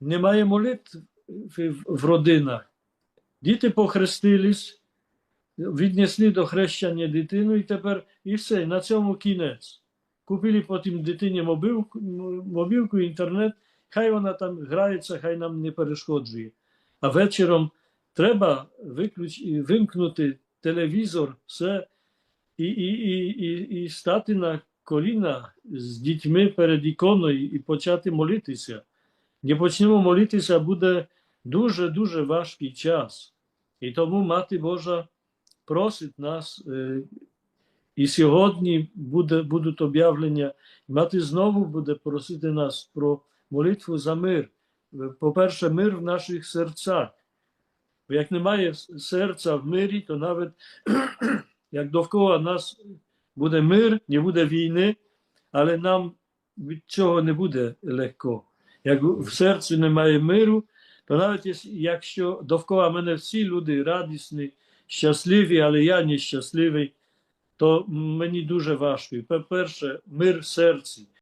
немає молитв в- в родинах. Діти похрестились, віднесли до хрещення дитину, і тепер і все, на цьому кінець. Купили потім дитині мобілку, мобілку, інтернет, хай вона там грається, хай нам не перешкоджує. А вечором треба виключ... вимкнути телевізор, все, і, і, і, і, і стати на коліна з дітьми перед іконою і почати молитися. Не почнемо молитися, буде дуже-дуже важкий час. І тому Мати Божа просить нас, е, і сьогодні буде, будуть об'явлення. Мати знову буде просити нас про молитву за мир. Е, По-перше, мир в наших серцях. Бо як немає серця в мирі, то навіть як довкола нас буде мир, не буде війни, але нам від цього не буде легко. Як в серці немає миру, то навіть якщо довкола мене всі люди радісні, щасливі, але я нещасливий, то мені дуже важко. І, По-перше, мир в серці.